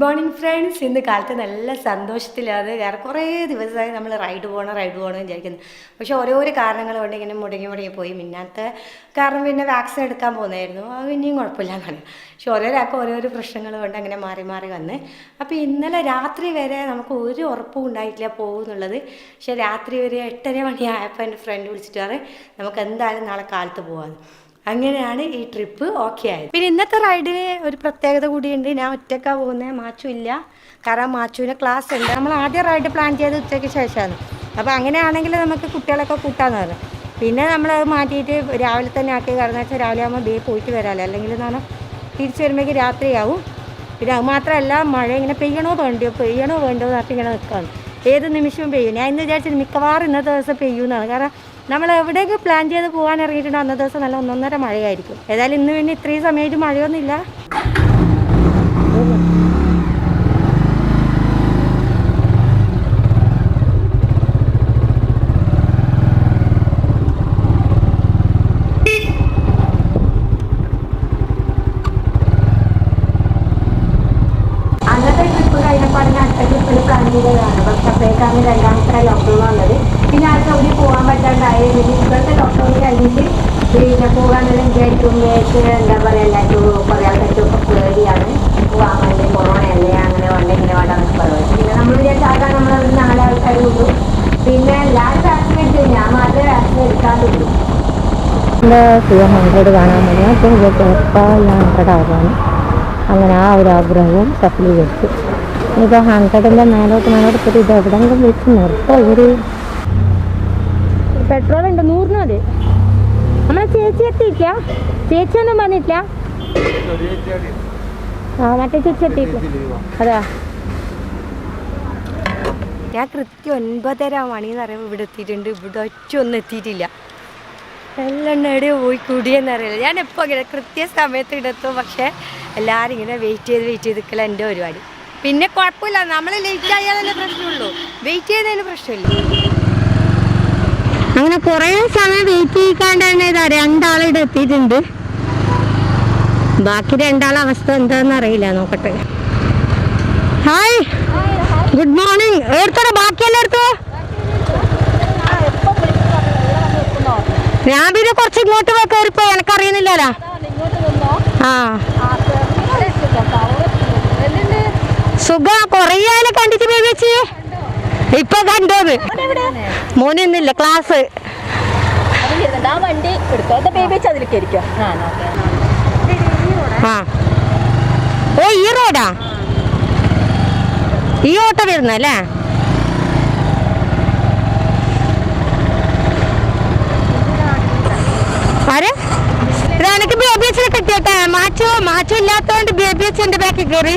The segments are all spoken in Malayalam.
മോർണിംഗ് ഫ്രണ്ട്സ് ഇന്ന് കാലത്ത് നല്ല സന്തോഷത്തിലാണ്. വേറെ കുറേ ദിവസമായി നമ്മൾ റൈഡ് പോകണം റൈഡ് പോകണം വിചാരിക്കുന്നു. പക്ഷേ ഓരോരോ കാരണങ്ങൾ കൊണ്ട് ഇങ്ങനെ മുടങ്ങി മുടങ്ങി പോയി. മിന്നാത്ത കാരണം പിന്നെ വാക്സിൻ എടുക്കാൻ പോകുന്നതായിരുന്നു. അത് പിന്നെയും കുഴപ്പമില്ല എന്നാണ് പക്ഷെ ഓരോരാൾക്ക് ഓരോരോ പ്രശ്നങ്ങൾ കൊണ്ട് അങ്ങനെ മാറി മാറി വന്ന്. അപ്പോൾ ഇന്നലെ രാത്രി വരെ നമുക്ക് ഒരു ഉറപ്പും ഉണ്ടായിട്ടില്ല പോകുന്നുള്ളത്. പക്ഷേ രാത്രി ഒരു എട്ടര മണിയായപ്പോൾ എന്റെ ഫ്രണ്ട് വിളിച്ചിട്ട് പറയും നമുക്ക് എന്തായാലും നാളെ കാലത്ത് പോകാമെന്ന് അങ്ങനെയാണ് ഈ ട്രിപ്പ് ഓക്കെ ആയത്. പിന്നെ ഇന്നത്തെ റൈഡിന് ഒരു പ്രത്യേകത കൂടിയുണ്ട്. ഞാൻ ഒറ്റക്കാ പോകുന്നത് മാച്ചു ഇല്ല. കാരണം മാച്ചുവിന് ക്ലാസ് ഉണ്ട്. നമ്മൾ ആദ്യം റൈഡ് പ്ലാൻ ചെയ്ത് ഉച്ചയ്ക്ക് ശേഷമാണ്. അപ്പോൾ അങ്ങനെയാണെങ്കിൽ നമുക്ക് കുട്ടികളൊക്കെ കൂട്ടാന്ന് പറഞ്ഞു. പിന്നെ നമ്മൾ അത് മാറ്റിയിട്ട് രാവിലെ തന്നെ ആക്കി കാരണം വെച്ചാൽ രാവിലെ ആകുമ്പോൾ ബേ പോയിട്ട് വരാമല്ലോ അല്ലെങ്കിൽ എന്ന് പറഞ്ഞാൽ തിരിച്ചു വരുമ്പോഴേക്ക് രാത്രിയാവും. പിന്നെ അത് മാത്രമല്ല മഴ ഇങ്ങനെ പെയ്യണോ വേണ്ടിയോ പെയ്യണോ വേണ്ടോ എന്നൊക്കെ ഇങ്ങനെ നിൽക്കുകയാണ്. ഏത് നിമിഷവും പെയ്യും. ഞാൻ ഇന്ന് വിചാരിച്ചത് മിക്കവാറും ഇന്നത്തെ ദിവസം പെയ്യുമെന്നാണ് കാരണം നമ്മൾ എവിടെയൊക്കെ പ്ലാൻ ചെയ്ത് പോകാൻ ഇറങ്ങിയിട്ടുണ്ടോ അന്നത്തെ ദിവസം നല്ല ഒന്നൊന്നര മഴയായിരിക്കും. ഏതായാലും ഇന്ന് പിന്നെ ഇത്രയും സമയത്ത് മഴയൊന്നുമില്ല അന്നത്തെ ട്രിപ്പ് കഴിഞ്ഞപ്പോൾ അതിന് അടുത്ത ട്രിപ്പിൽ പ്ലാൻ ചെയ്തതാണ് പക്ഷെ അപ്പോഴേക്കാണ് രണ്ടാമത്തെ ലോക്ക്ഡൗൺ വന്നത് പിന്നെ ആ സൗദി പോകാൻ പറ്റാണ്ടായി പിന്നെ ഇപ്പോഴത്തെ ലോക്ക്ഡൗൺ കഴിഞ്ഞിട്ട് പിന്നെ വിചാരിച്ച് എന്താ പറയുക എല്ലാവർക്കും കുറേ ആൾക്കാർക്ക് പേടിയാണ്. വേണ്ടി കൊറോണയല്ലേ അങ്ങനെ വേണ്ട ഇങ്ങനെ വേണ്ട എന്നൊക്കെ പറയുന്നത്. പിന്നെ നമ്മൾ വിചാരിച്ചാൽ നമ്മൾ നാലാൾക്കാരേ ഉള്ളൂ. പിന്നെ ലാസ്റ്റ് വാക്സിൻ എടുത്തു ഞാൻ മാത്രമേ വാക്സിൻ എടുക്കാറുള്ളൂ ഹൺഡ്രഡ് കാണാൻ വേണ്ടി അപ്പം എപ്പോൾ ഹൺഡ്രഡ് ആകാണ് അങ്ങനെ ആ ഒരു ആഗ്രഹവും സഫലീകരിച്ചു ഇനിയിപ്പോൾ ഹൺഡ്രഡിന്റെ മേലോട്ട് മേലോട്ട് പോയിട്ട് ഇത് എവിടെയെങ്കിലും വെച്ച് നിർത്തോ ഇവർ പെട്രോൾ ഉണ്ട്? നൂറിന് മതി. നമ്മളെ ചേച്ചി എത്തിയില്ല ചേച്ചിയൊന്നും വന്നിട്ടില്ല. ആ മറ്റേ ചേച്ചി എത്തിയിട്ടില്ല. അതാ. ഞാൻ കൃത്യം ഒൻപതര മണി എന്ന് പറയുമ്പോൾ ഇവിടെ എത്തിയിട്ടുണ്ട്. ഇവിടെ ഒറ്റ ഒന്നും എത്തിയിട്ടില്ല. എല്ലാം എവിടെയോ പോയി കൂടിയെന്നറിയില്ല ഞാൻ എപ്പോൾ ഇങ്ങനെ കൃത്യ സമയത്ത് ഇടത്തും പക്ഷേ എല്ലാവരും ഇങ്ങനെ വെയിറ്റ് ചെയ്ത് വെയിറ്റ് ചെയ്ത് നിൽക്കല എന്റെ പരിപാടി. പിന്നെ കുഴപ്പമില്ല. നമ്മൾ ലേറ്റ് ആയാലല്ലേ പ്രശ്നമുള്ളൂ. വെയിറ്റ് ചെയ്തതിന് പ്രശ്നമില്ല. അങ്ങനെ കുറേ സമയം വെയിറ്റ് ചെയ്യിക്കാണ്ട് തന്നെ ഇതാ രണ്ടാളിവിടെ എത്തിയിട്ടുണ്ട്. ബാക്കി രണ്ടാളെ അവസ്ഥ എന്താണെന്ന് അറിയില്ല നോക്കട്ടെ. ഹായ് ഗുഡ് മോർണിംഗ് എടുത്തോ ബാക്കിയെല്ലാം എടുത്തോ ഞാൻ പിന്നെ കുറച്ച് ഇങ്ങോട്ട് കയറിപ്പോ എനക്കറിയുന്നില്ലല്ലോ. ആ. സുഖ കൊറേ ആയാലും കണ്ടിട്ട് വെച്ച് ഇപ്പൊ കണ്ടത് മോനൊന്നുമില്ല ക്ലാസ് ആ വണ്ടി എടുത്തോ? അത് ബേബി വെച്ച് അതിലേക്ക് ഇരിക്കും ആ. ഓ ഈ റോഡാ? ഈ ഓട്ടോ വരുന്നല്ലേ ആരെ? ഇതാണെങ്കിൽ ബേബി എച്ചിനെ കിട്ടിയോട്ടെ. മാച്ചു മാച്ചു ഇല്ലാത്തോണ്ട് ബേബി എച്ച് എന്റെ ബാക്കിൽ കയറി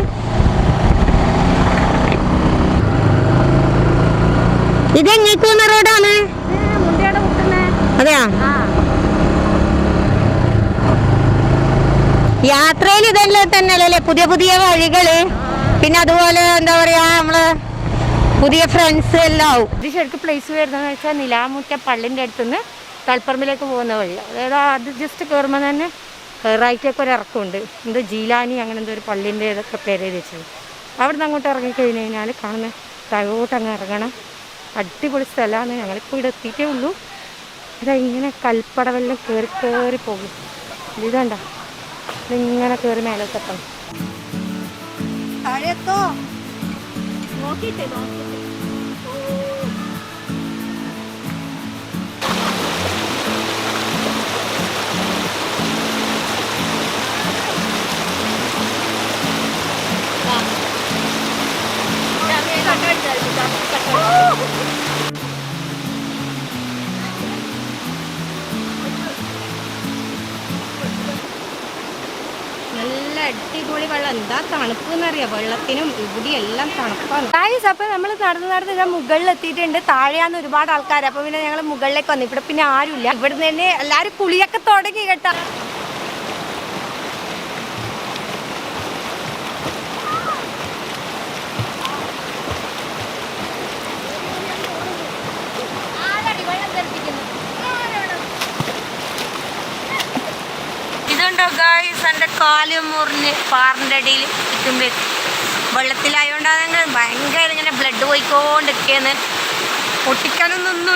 ഇത് റോഡാണ്? അതെയാ? യാത്രയിൽ ഇതെല്ലാം തന്നെയല്ലേ പുതിയ പുതിയ വഴികൾ. പിന്നെ അതുപോലെ എന്താ പറയാ നമ്മൾ പുതിയ ഫ്രണ്ട്സ് എല്ലാം ഇത് ശരിക്കും പ്ലേസ് വരുന്നതെന്ന് വെച്ചാൽ നിലാമുറ്റ പള്ളിന്റെ അടുത്തുനിന്ന് തൽപ്പറമ്പിലേക്ക് പോകുന്ന വഴി. അതായത് അത് ജസ്റ്റ് കയറുമ്പോൾ തന്നെ കയറായിട്ടൊക്കെ ഒരു ഇറക്കമുണ്ട്. എന്തോ ജീലാനി അങ്ങനെ എന്തോ ഒരു പള്ളിന്റെ ഇതൊക്കെ പേര് വെച്ചത് അവിടെ നിന്ന് അങ്ങോട്ട് ഇറങ്ങിക്കഴിഞ്ഞ് കഴിഞ്ഞാൽ കാണുന്ന താഴോട്ട് ഇറങ്ങണം. അടിപൊളി സ്ഥലമാണ്. ഞങ്ങളിപ്പോൾ ഇവിടെ എത്തിയിട്ടേ ഉള്ളൂ. ഇതാ ഇങ്ങനെ കൽപ്പടവെല്ലാം കയറി കയറി പോകും. ഇതണ്ട ഇതിങ്ങനെ കയറി മേലോട്ടെത്തണം. താഴെത്തോ? നോക്കിയിട്ട്. നല്ല അടിപൊളി വെള്ളം. എന്താ തണുപ്പ് എന്നറിയാം വെള്ളത്തിനും ഇവിടെ എല്ലാം തണുപ്പാണ്. ഗായ്സ് അപ്പൊ നമ്മൾ നടന്ന് നടന്ന് ഇതാ മുകളിൽ എത്തിയിട്ടുണ്ട് താഴെയാന്ന് ഒരുപാട് ആൾക്കാർ അപ്പൊ പിന്നെ ഞങ്ങൾ മുകളിലേക്ക് വന്നു. ഇവിടെ പിന്നെ ആരുമില്ല. ഇവിടെ തന്നെ എല്ലാരും കുളിയൊക്കെ തുടങ്ങി കേട്ടാ. ഇതുണ്ടോ കാലും മുറിഞ്ഞ് പാറിന്റെ അടിയിൽ ചുറ്റുമ്പെത്തി വെള്ളത്തിലായോണ്ടാണ് ഭയങ്കര ഇങ്ങനെ ബ്ലഡ് പോയിക്കൊണ്ടിരിക്കുകയെന്ന് പൊട്ടിക്കാനൊന്നും ഒന്നും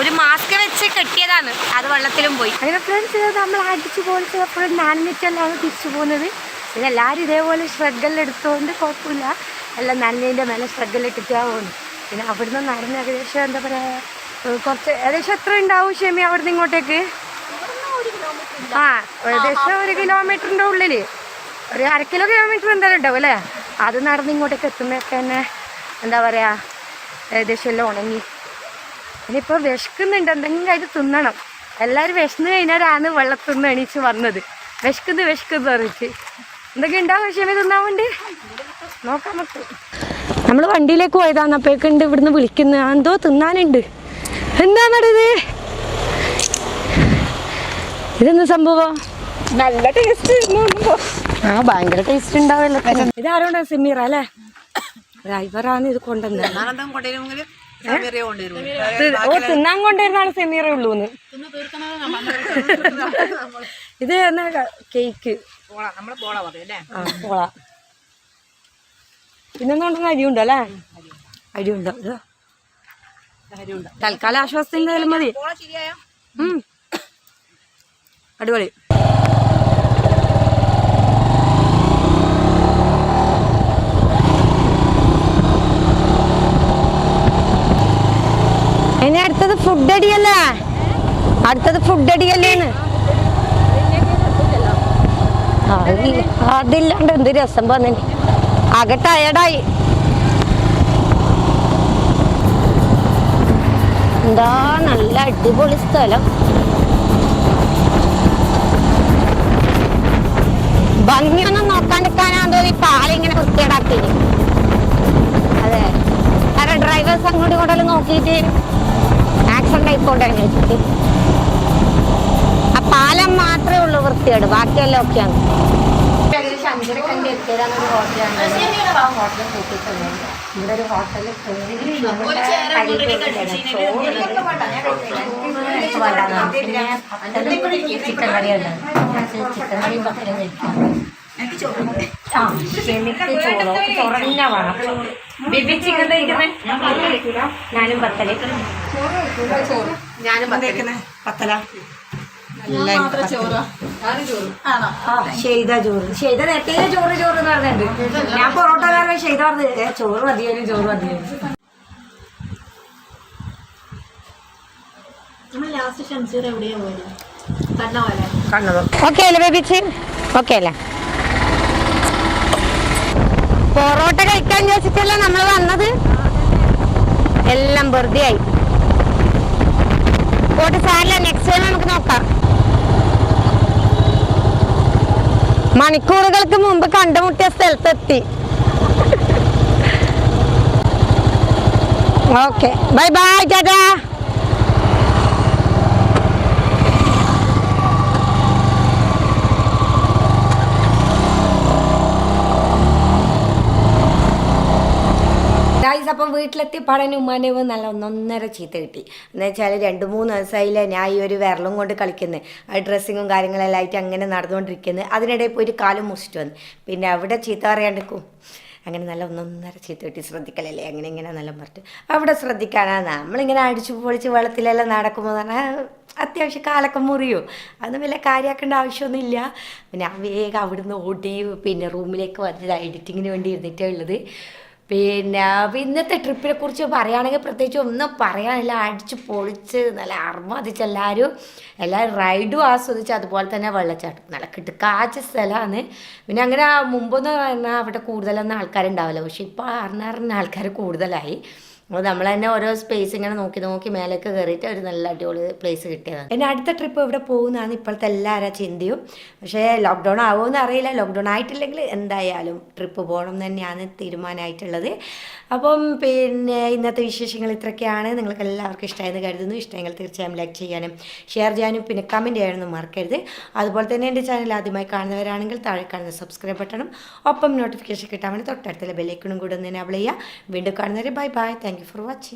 ഒരു മാസ്ക് വെച്ച് കെട്ടിയതാണ്. അത് വെള്ളത്തിലും പോയി. അങ്ങനെ ഫ്രണ്ട്സ് നമ്മൾ അടിച്ചു പോലത്തെ എപ്പോഴും നനഞ്ഞിട്ടല്ലാണ് തിരിച്ചു പോകുന്നത്. പിന്നെ എല്ലാവരും ഇതേപോലെ ശ്രദ്ധയെല്ലാം എടുത്തുകൊണ്ട് കുഴപ്പമില്ല. എല്ലാം നനഞ്ഞതിന്റെ മേലെ ശ്രദ്ധയിലിട്ടിട്ടാണ് പോകുന്നു പിന്നെ അവിടുന്ന് നടന്ന് ഏകദേശം എന്താ പറയുക കുറച്ച് ഏകദേശം എത്ര ഉണ്ടാവും ഷെമി അവിടുന്ന് ഇങ്ങോട്ടേക്ക്? ആ ഏകദേശം ഒരു കിലോമീറ്ററിന്റെ ഉള്ളിൽ. ഒരു അര കിലോ കിലോമീറ്റർ എന്തായാലും ഉണ്ടാവും അല്ലേ? അത് നടന്ന് ഇങ്ങോട്ടേക്ക് എത്തുമ്പോഴൊക്കെ തന്നെ എന്താ പറയാ ഏകദേശം എല്ലാം ഉണങ്ങി. ഇനിയിപ്പോൾ വിശക്കുന്നുണ്ട്. എന്തെങ്കിലും ആയിട്ട് തിന്നണം. എല്ലാവരും വിശന്ന് കഴിഞ്ഞാലാണ് വെള്ളത്തിൽ നിന്ന് എണീച്ച് വന്നത്. വിശക്കുന്നു വിശക്കുന്നു പറഞ്ഞിട്ട്. എന്തൊക്കെ ഉണ്ടാവും വിഷയമേ തിന്നാൻ വേണ്ടി? നോക്കാം നമുക്ക്. നമ്മൾ വണ്ടിയിലേക്ക് പോയതാണ് അപ്പോഴേക്കുണ്ട് ഇവിടുന്ന് വിളിക്കുന്നത് എന്തോ തിന്നാനുണ്ട്. എന്താണത് ഇതെന്ത് സംഭവം? നല്ല ടേസ്റ്റ് ആ ഭയങ്കര ടേസ്റ്റ് ഉണ്ടാവല്ലോ. ഇതാരോണ്ടാ സിമീറ അല്ലേ? ഡ്രൈവറാണ് ഇത് കൊണ്ടുവന്നത് ഓ തിന്നാൻ കൊണ്ടുവരുന്നാണ് സെമീറ ഉള്ളൂന്ന് ഇത് എന്നാ കേക്ക് ആ പോള. പിന്നെ കൊണ്ടുവന്ന അരിയുണ്ടോ അല്ലേ? അരിയുണ്ടോ തൽക്കാലം ആശ്വാസത്തിൽ മതി. ഉം. അടിപൊളി. ഇനി അടുത്തത് ഫുഡ് അടിയല്ലേ? അടുത്തത് ഫുഡ് അടിയല്ലേന്ന്. അതില്ലാണ്ട് എന്ത് രസം പോന്നെ ആകെ ടയർഡായി എന്താ നല്ല അടിപൊളി സ്ഥലം. ഭംഗിയൊന്നും നോക്കാണ്ടിരിക്കാനാന്തോ ഈ പാലിങ്ങനെ വൃത്തിയേടാക്കി അതെ. കാരണം ഡ്രൈവേഴ്സ് അങ്ങോട്ടും ഇങ്ങോട്ടും നോക്കിയിട്ട് ആക്സിഡന്റ് ആയിക്കോട്ടെ ആ പാലം മാത്രമേ ഉള്ളൂ വൃത്തിയേട് ബാക്കിയെല്ലാം ഒക്കെയാണ് ഏകദേശം അഞ്ചരക്കണ്ടി എത്തിയതാണ് ഒരു ഹോട്ടലാണ് ആ ഹോട്ടലിൽ കൂട്ടിയിട്ടുണ്ട് ഇവിടെ ഒരു ഹോട്ടലിൽ ബിബി പത്തൽ ചോറ് ചോറ് ചോറ്. ഞാൻ പൊറോട്ട കാരണം ഷെയ്ത പറഞ്ഞത്. ചോറ് മതിയാലും ചോറ് മതിയാലും നമ്മൾ ലാസ്റ്റ് ഷംസീർ എവിടെയാ പോയത്? കണ്ണ പോലെ ഓക്കെ അല്ലേ ബേബിച്ച്? ഓക്കെ അല്ലേ? പൊറോട്ട കഴിക്കാൻ ചോദിച്ചിട്ടല്ലേ നമ്മൾ വന്നത്? എല്ലാം വെറുതെ ആയി. പോട്ട് സാരില്ല നെക്സ്റ്റ് ടൈം നമുക്ക് നോക്കാം. മണിക്കൂറുകൾക്ക് മുമ്പ് കണ്ടുമുട്ടിയ സ്ഥലത്തെത്തി. Okay bye bye tata. Guys അപ്പം വീട്ടിലെത്തി പടനും ഉമ്മാന്റെ നല്ല ഒന്നൊന്നര ചീത്ത കിട്ടി. എന്ന് വെച്ചാൽ രണ്ട് മൂന്ന് ദിവസമായില്ലേ ഞാൻ ഈ ഒരു വിരലും കൊണ്ട് കളിക്കുന്നത് ആ ഡ്രസ്സിങ്ങും കാര്യങ്ങളെല്ലാം ആയിട്ട് അങ്ങനെ നടന്നുകൊണ്ടിരിക്കുന്നത് അതിനിടയിൽ ഒരു കാലും മുറിച്ചിട്ട് വന്നു. പിന്നെ അവിടെ ചീത്ത പറയാണ്ടിരിക്കും അങ്ങനെ നല്ല ഒന്നൊന്നര ചീത്ത കിട്ടി. ശ്രദ്ധിക്കലല്ലേ? അങ്ങനെ ഇങ്ങനെ നല്ല പറഞ്ഞിട്ട്. അവിടെ ശ്രദ്ധിക്കാനാ. നമ്മളിങ്ങനെ അടിച്ചു പൊളിച്ച് വെള്ളത്തിലെല്ലാം നടക്കുമ്പോൾ പറഞ്ഞാൽ അത്യാവശ്യം കാലൊക്കെ മുറിയോ. അതൊന്നും വലിയ കാര്യമാക്കേണ്ട ആവശ്യമൊന്നുമില്ല. ഞാൻ വേഗം അവിടുന്ന് ഓടി പിന്നെ റൂമിലേക്ക് വന്നിട്ട് എഡിറ്റിങ്ങിന് വേണ്ടി ഇരുന്നിട്ടേ ഉള്ളത്. പിന്നെ ഇന്നത്തെ ട്രിപ്പിനെ കുറിച്ച് പറയുകയാണെങ്കിൽ പ്രത്യേകിച്ച് ഒന്നും പറയാനില്ല. അടിച്ച് പൊളിച്ച് നല്ല അർമാദിച്ച് എല്ലാവരും എല്ലാവരും റൈഡും ആസ്വദിച്ച് അതുപോലെ തന്നെ വെള്ളച്ചാട്ടം. നല്ല കിട്ടുക്കാച്ച സ്ഥലമാണ്. പിന്നെ അങ്ങനെ മുമ്പൊന്നും പറഞ്ഞാൽ അവിടെ കൂടുതലൊന്നും ആൾക്കാരുണ്ടാവില്ല. പക്ഷെ ഇപ്പോൾ അറിഞ്ഞറിഞ്ഞ ആൾക്കാർ കൂടുതലായി. അപ്പോൾ നമ്മൾ തന്നെ ഓരോ സ്പേസ് ഇങ്ങനെ നോക്കി നോക്കി മേലേക്ക് കയറിയിട്ട് ഒരു നല്ല അടിപൊളി പ്ലേസ് കിട്ടിയതാണ് എന്റെ അടുത്ത ട്രിപ്പ് ഇവിടെ പോകുന്നതാണ് ഇപ്പോഴത്തെ എല്ലാവരും ചിന്തയും. പക്ഷേ ലോക്ക്ഡൗൺ ആവുമെന്ന് അറിയില്ല. ലോക്ക്ഡൗൺ ആയിട്ടില്ലെങ്കിൽ എന്തായാലും ട്രിപ്പ് പോകണം തന്നെയാണ് തീരുമാനമായിട്ടുള്ളത്. അപ്പം പിന്നെ ഇന്നത്തെ വിശേഷങ്ങൾ ഇത്രയൊക്കെയാണ്. നിങ്ങൾക്ക് എല്ലാവർക്കും ഇഷ്ടമായെന്ന് കരുതുന്നു. ഇഷ്ടമെങ്കിൽ തീർച്ചയായും ലൈക്ക് ചെയ്യാനും ഷെയർ ചെയ്യാനും പിന്നെ കമന്റ് ചെയ്യാനൊന്നും മറക്കരുത്. അതുപോലെ തന്നെ എന്റെ ചാനൽ ആദ്യമായി കാണുന്നവരാണെങ്കിൽ താഴെ കാണുന്ന സബ്സ്ക്രൈബ് ബട്ടണും ഒപ്പം നോട്ടിഫിക്കേഷൻ കിട്ടാൻ വേണ്ടി തൊട്ടടുത്തുള്ള ബെല്ലൈക്കണും കൂടെ ഒന്ന് എനേബിൾ ചെയ്യുക. വീണ്ടും കാണുന്നവരെ bye bye thank thank you for